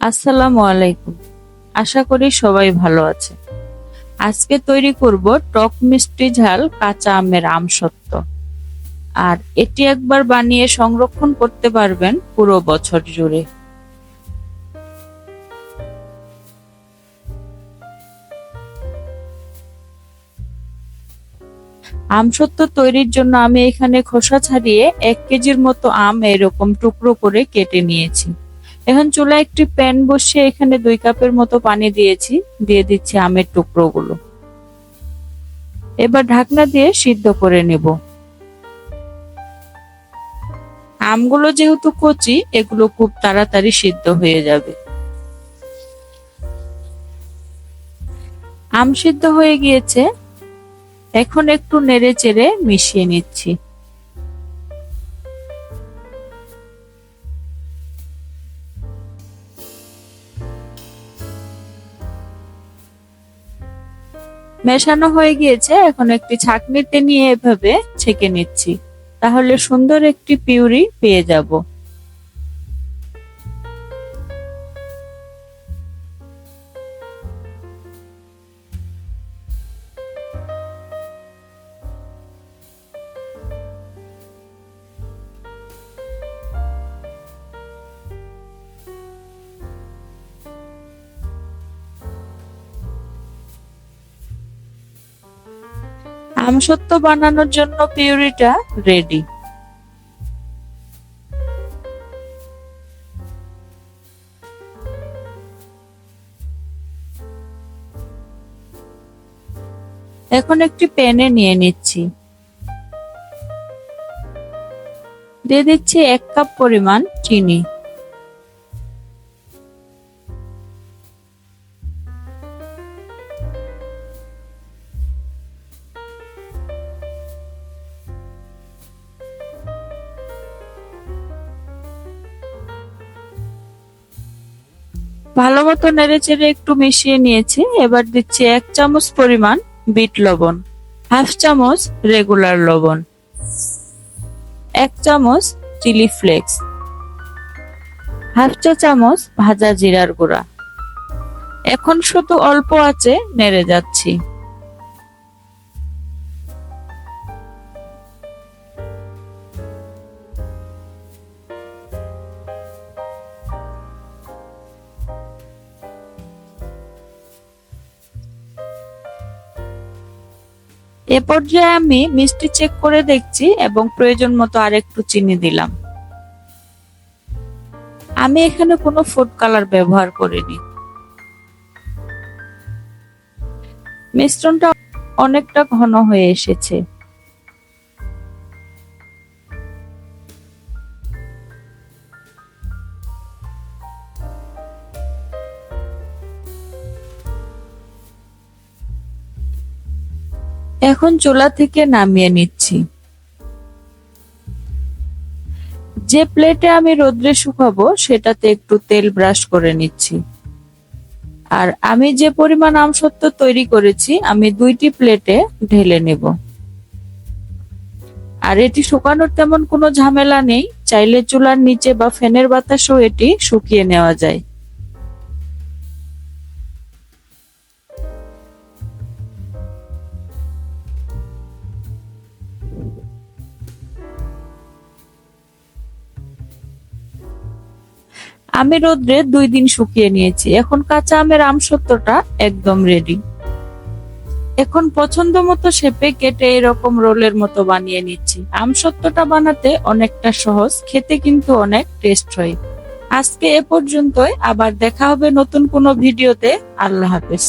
আসসালামু আলাইকুম। আশা করি সবাই ভালো আছে। আজকে তৈরি করব টক মিষ্টি ঝাল কাঁচা আমের আমসত্ত্ব আর এটি একবার বানিয়ে সংরক্ষণ করতে পারবেন পুরো বছর জুড়ে। আমসত্ত্ব তৈরির জন্য আমি এখানে খোসা ছাড়িয়ে এক কেজির মতো আম এরকম টুকরো করে কেটে নিয়েছি। এখন চুলায় একটি প্যান বসিয়ে এখানে দুই কাপের মতো পানি দিয়েছি, দিয়ে দিচ্ছি আমের টুকরোগুলো। এবার ঢাকনা দিয়ে সিদ্ধ করে নেব। আমগুলো যেহেতু কচি, এগুলো খুব তাড়াতাড়ি সিদ্ধ হয়ে যাবে। আম সিদ্ধ হয়ে গিয়েছে। এখন একটু নেড়ে চেড়ে মিশিয়ে নিচ্ছি। মেশানো হয়ে গিয়েছে, এখন একটি ছাঁকনিতে নিয়ে এভাবে ছেঁকে নিচ্ছি। তাহলে সুন্দর একটি পিউরি পেয়ে যাব। আমসত্ত্ব বানানোর জন্য পিউরিটা রেডি। এখন একটি প্যানে নিয়ে নিচ্ছি। দিয়ে দিচ্ছি এক কাপ পরিমাণ চিনি। ভালো মতো নেড়ে চেড়ে একটু মিশিয়ে নিয়েছি। এবার দিচ্ছি এক চামচ পরিমাণ বিট লবণ, হাফ চামচ রেগুলার লবণ, এক চামচ চিলি ফ্লেক্স, হাফ চা চামচ ভাজা জিরার গুঁড়া। এখন শুধু অল্প আছে নেড়ে যাচ্ছি। এ পর্যায়ে আমি মিষ্টি চেক করে দেখছি এবং প্রয়োজন মতো আরেকটু চিনি দিলাম। আমি এখানে কোনো ফুড কালার ব্যবহার করিনি। মিশ্রণটা অনেকটা ঘন হয়ে এসেছে। এখন চুলা থেকে নামিয়ে নিচ্ছি। যে প্লেটে আমি রোদ্রে শুকাবো, সেটাতে একটু তেল ব্রাশ করে নিচ্ছি। আর আমি যে পরিমাণ আমসত্ব তৈরি করেছি, আমি দুইটি প্লেটে ঢেলে নেব। আর এটি শুকানোর তেমন কোনো ঝামেলা নেই, চাইলে চুলার নিচে বা ফ্যানের বাতাসও এটি শুকিয়ে নেওয়া যায়। আমি রোদ্রে দুই দিন শুকিয়ে নিয়েছি। এখন কাঁচা আমের আম সত্যটা একদম রেডি এখন পছন্দ মতো শেপে কেটে এরকম রোলের মতো বানিয়ে নিচ্ছি। আম সত্যটা বানাতে অনেকটা সহজ, খেতে কিন্তু অনেক টেস্ট হয়। আজকে এ পর্যন্তই, আবার দেখা হবে নতুন কোনো ভিডিওতে। আল্লাহ হাফেজ।